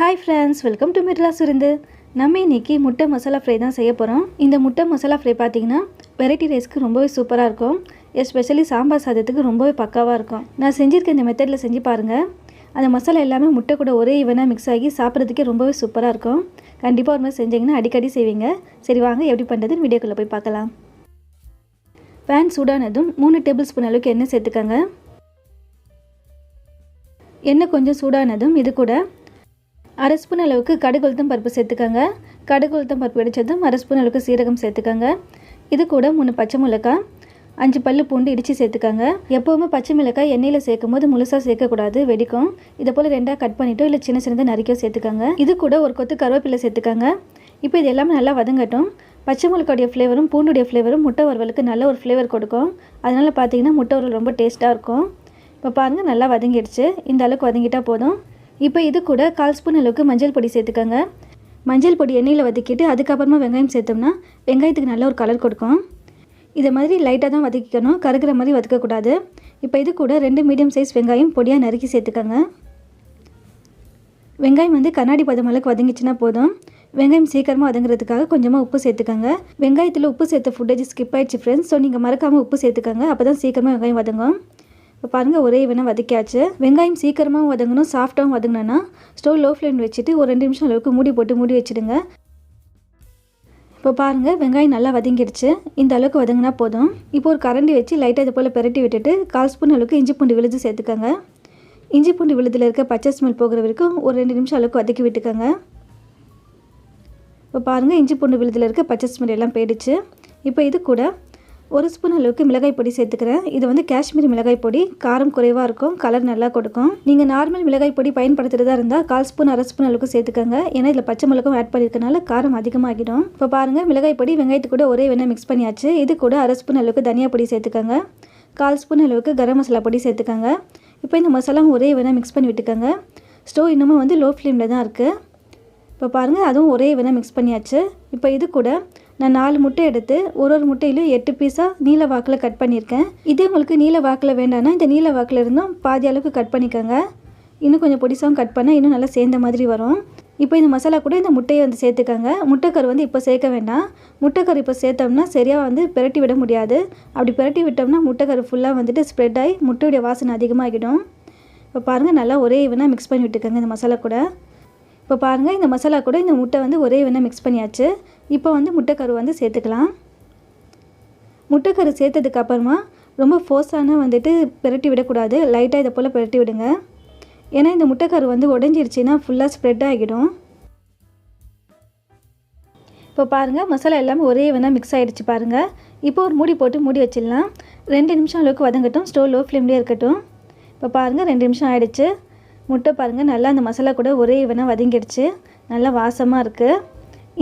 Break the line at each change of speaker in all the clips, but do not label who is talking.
Hi friends welcome to மிர்லா சுருந்து நம்ம இன்றைக்கி முட்டை மசாலா ஃப்ரை தான் செய்ய போகிறோம் இந்த முட்டை மசாலா ஃப்ரை பார்த்தீங்கன்னா வெரைட்டி ரைஸ்க்கு ரொம்பவே சூப்பராக இருக்கும். எஸ்பெஷலி சாம்பார் சாதத்துக்கு ரொம்பவே பக்காவாக இருக்கும். நான் செஞ்சுருக்க இந்த மெத்தடில் செஞ்சு பாருங்கள் அந்த மசாலா எல்லாமே முட்டை கூட ஒரே ஈவனாக மிக்ஸ் ஆகி சாப்பிட்றதுக்கே ரொம்பவே சூப்பராக இருக்கும். கண்டிப்பாக ஒரு மாதிரி செஞ்சீங்கன்னா அடிக்கடி செய்வீங்க. சரி வாங்க எப்படி பண்ணுறதுன்னு வீடியோக்குள்ளே போய் பார்க்கலாம். பேன் சூடானதும் மூணு டேபிள் ஸ்பூன் அளவுக்கு எண்ணெய் சேர்த்துக்கோங்க. எண்ணெய் கொஞ்சம் சூடானதும் இது கூட அரை ஸ்பூன் அளவுக்கு கடுகு உளுத்தம் பருப்பு சேர்த்துக்கோங்க. கடுகு உளுத்தம் பருப்பு இடித்ததும் அரை ஸ்பூன் அளவுக்கு சீரகம் சேர்த்துக்கோங்க. இது கூட மூணு பச்சை மிளகாய் அஞ்சு பல்லு பூண்டு இடித்து சேர்த்துக்கோங்க. எப்போவுமே பச்சை மிளகாய் எண்ணெயில் சேர்க்கும் போது முழுசாக சேர்க்கக்கூடாது வெடிக்கும். இதை போல் ரெண்டாக கட் பண்ணிவிட்டோ இல்லை சின்ன சின்னதாக நறுக்கியோ சேர்த்துக்கோங்க. இது கூட ஒரு கொத்து கருவேப்பிலை சேர்த்துக்கோங்க. இப்போ இது எல்லாமே நல்லா வதங்கட்டும். பச்சை மிளகாவுடைய ஃப்ளேவரும் பூண்டுடைய ஃப்ளேவரும் முட்டை வறுவலுக்கு நல்ல ஒரு ஃப்ளேவர் கொடுக்கும். அதனால் பார்த்தீங்கன்னா முட்டை வறுவல் ரொம்ப டேஸ்ட்டாக இருக்கும். இப்போ பாருங்கள் நல்லா வதங்கிடுச்சு. இந்த அளவுக்கு வதங்கிட்டால் போதும். இப்போ இது கூட கால் ஸ்பூன் அளவுக்கு மஞ்சள் பொடி சேர்த்துக்கோங்க. மஞ்சள் பொடி எண்ணெயில் வதக்கிட்டு அதுக்கப்புறமா வெங்காயம் சேர்த்தோம்னா வெங்காயத்துக்கு நல்ல ஒரு கலர் கொடுக்கும். இதை மாதிரி லைட்டாக தான் வதக்கிக்கணும். கருகிற மாதிரி வதக்கக்கூடாது. இப்போ இது கூட ரெண்டு மீடியம் சைஸ் வெங்காயம் பொடியாக நறுக்கி சேர்த்துக்கோங்க. வெங்காயம் வந்து கண்ணாடி பதம் அளவுக்கு வதங்கிச்சுன்னா போதும். வெங்காயம் சீக்கிரமாக வதங்குறதுக்காக கொஞ்சமாக உப்பு சேர்த்துக்கோங்க. வெங்காயத்தில் உப்பு சேர்த்த ஃபுட்டேஜ் ஸ்கிப் ஆயிடுச்சு ஃப்ரெண்ட்ஸ் ஸோ நீங்கள் மறக்காமல் உப்பு சேர்த்துக்கோங்க. அப்போ தான் சீக்கிரமாக வெங்காயம் வதங்கும். இப்போ பாருங்கள் ஒரே வேணால் வதக்கியாச்சு. வெங்காயம் சீக்கிரமாக வதங்கணும் சாஃப்டாகவும் வதங்கினேன்னா ஸ்டவ் லோ ஃப்ளேம் வச்சுட்டு ஒரு ரெண்டு நிமிஷம் அளவுக்கு மூடி போட்டு மூடி வச்சுடுங்க. இப்போ பாருங்கள் வெங்காயம் நல்லா வதங்கிடுச்சு இந்த அளவுக்கு வதங்கினா போதும். இப்போ ஒரு கரண்டி வச்சு லைட்டாக இது போல் பெரட்டி விட்டுட்டு கால் ஸ்பூன் அளவுக்கு இஞ்சி பூண்டு விழுது சேர்த்துக்கோங்க. இஞ்சி பூண்டு விழுதில் இருக்க பச்சை ஸ்மெல் போகிற வரைக்கும் ஒரு ரெண்டு நிமிஷம் அளவுக்கு வதக்கி விட்டுக்கோங்க. இப்போ பாருங்கள் இஞ்சி பூண்டு விழுதில் இருக்க பச்சை ஸ்மெல் எல்லாம் போயிடுச்சு. இப்போ இது கூட ஒரு ஸ்பூன் அளவுக்கு மிளகாய் பொடி சேர்த்துக்கிறேன். இது வந்து காஷ்மீரி மிளகாய் பொடி. காரம் குறைவாக இருக்கும். கலர் நல்லா கொடுக்கும். நீங்கள் நார்மல் மிளகாய் பொடி பயன்படுத்துகிறதா இருந்தால் கால் ஸ்பூன் அரை ஸ்பூன் அளவுக்கு சேர்த்துக்கோங்க. ஏன்னா இதில் பச்சை மிளகும் ஆட் பண்ணியிருக்கனால காரம் அதிகமாகிடும். இப்போ பாருங்கள் மிளகாய் பொடி வெங்காயத்து கூட ஒரே வேணால் மிக்ஸ் பண்ணியாச்சு. இது கூட அரை ஸ்பூன் அளவுக்கு தனியா பொடி சேர்த்துக்கோங்க. கால் ஸ்பூன் அளவுக்கு கரம் மசாலா பொடி சேர்த்துக்கோங்க. இப்போ இந்த மசாலா ஒரே வேணால் மிக்ஸ் பண்ணி விட்டுக்கோங்க. ஸ்டவ் இன்னமும் வந்து லோ ஃப்ளேமில் தான் இருக்குது இப்போ பாருங்கள் அதுவும் ஒரே வேணால் மிக்ஸ் பண்ணியாச்சு. இப்போ இது கூட நான் நாலு முட்டை எடுத்து ஒரு ஒரு முட்டையிலும் எட்டு பீஸாக நீல வாக்கில் கட் பண்ணியிருக்கேன். இதே உங்களுக்கு நீல வாக்கில் வேண்டாம்னா இந்த நீல வாக்கில் இருந்தும் பாதி அளவுக்கு கட் பண்ணிக்கோங்க. இன்னும் கொஞ்சம் பொடிசாகவும் கட் பண்ணால் இன்னும் நல்லா சேர்ந்த மாதிரி வரும். இப்போ இந்த மசாலா கூட இந்த முட்டையை வந்து சேர்த்துக்கோங்க. முட்டைக்கரு வந்து இப்போ சேர்க்க வேண்டாம். முட்டைக்கரு இப்போ சேர்த்தோம்னா சரியாக வந்து பிரட்டி விட முடியாது. அப்படி பிரட்டி விட்டோம்னா முட்டைக்கரு ஃபுல்லாக வந்துட்டு ஸ்ப்ரெட் ஆகி முட்டையுடைய வாசனை அதிகமாகிடும். இப்போ பாருங்கள் நல்லா ஒரே இவனாக மிக்ஸ் பண்ணி விட்டுக்கோங்க இந்த மசாலா கூட. இப்போ பாருங்கள் இந்த மசாலா கூட இந்த முட்டை வந்து ஒரே வேணால் மிக்ஸ் பண்ணியாச்சு. இப்போ வந்து முட்டைக்கரு வந்து சேர்த்துக்கலாம். முட்டைக்கரு சேர்த்ததுக்கப்புறமா ரொம்ப ஃபோர்ஸான வந்துட்டு பிரட்டி விடக்கூடாது. லைட்டாக இதை போல் பிரட்டி விடுங்க. ஏன்னா இந்த முட்டைக்கரு வந்து உடஞ்சிருச்சுன்னா ஃபுல்லாக ஸ்ப்ரெட் ஆகிடும். இப்போ பாருங்கள் மசாலா எல்லாமே ஒரே வேணால் மிக்ஸ் ஆகிடுச்சு பாருங்கள் இப்போ ஒரு மூடி போட்டு மூடி வச்சிடலாம். ரெண்டு நிமிஷம் அளவுக்கு வதங்கட்டும். ஸ்டோவ் லோ ஃப்ளேம்லேயே இருக்கட்டும். இப்போ பாருங்கள் ரெண்டு நிமிஷம் ஆகிடுச்சு முட்டை பாருங்கள் நல்லா அந்த மசாலா கூட ஒரே வேணால் வதங்கிடுச்சு. நல்லா வாசமாக இருக்குது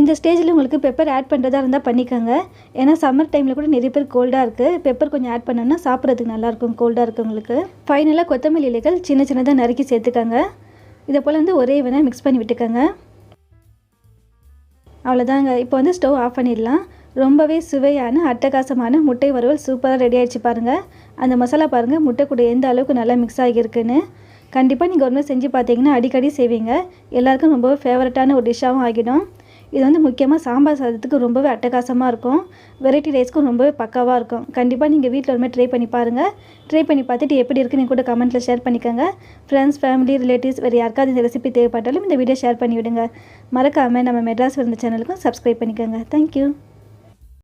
இந்த ஸ்டேஜில் உங்களுக்கு பெப்பர் ஆட் பண்ணுறதா இருந்தால் பண்ணிக்கோங்க. ஏன்னா சம்மர் டைமில் கூட நிறைய பேர் கோல்டாக இருக்குது பெப்பர் கொஞ்சம் ஆட் பண்ணோன்னா சாப்பிட்றதுக்கு நல்லாயிருக்கும் கோல்டாக இருக்கவங்களுக்கு ஃபைனலாக கொத்தமல்லி இலைகள் சின்ன சின்னதாக நறுக்கி சேர்த்துக்கோங்க. இதை போல் வந்து ஒரே வேணால் மிக்ஸ் பண்ணி விட்டுக்கோங்க. அவ்வளோதாங்க இப்போ வந்து ஸ்டவ் ஆஃப் பண்ணிடலாம். ரொம்பவே சுவையான அட்டகாசமான முட்டை வறுவல் சூப்பராக ரெடி ஆகிடுச்சு பாருங்கள் அந்த மசாலா பாருங்கள் முட்டை கூட எந்த அளவுக்கு நல்லா மிக்ஸ் ஆகியிருக்குன்னு. கண்டிப்பாக நீங்கள் ஒரு செஞ்சு பார்த்தீங்கன்னா அடிக்கடி செய்வீங்க. எல்லாருக்கும் ரொம்பவே ஃபேவரட்டான ஒரு டிஷ்ஷாகவும் ஆகிடும். இது வந்து முக்கியமாக சாம்பார் சாதத்துக்கு ரொம்பவே அட்டகாசமாக இருக்கும். வெரைட்டி ரைஸ்க்கும் ரொம்பவே பக்காவாக இருக்கும். கண்டிப்பாக நீங்கள் வீட்டில் ஒருமே ட்ரை பண்ணி பாருங்கள் ட்ரை பண்ணி பார்த்துட்டு எப்படி இருக்குன்னு கூட கமெண்ட்டில் ஷேர் பண்ணிக்கோங்க. ஃப்ரெண்ட்ஸ் ஃபேமிலி ரிலேட்டிவ்ஸ் வேறு யாருக்காவது இந்த ரெசிபி தேவைப்பட்டாலும் இந்த வீடியோ ஷேர் பண்ணிவிடுங்க. மறக்காமல் நம்ம மெட்ராஸ் இருந்த சேனலுக்கும் சப்ஸ்கிரைப் பண்ணிக்கோங்க. தேங்க்யூ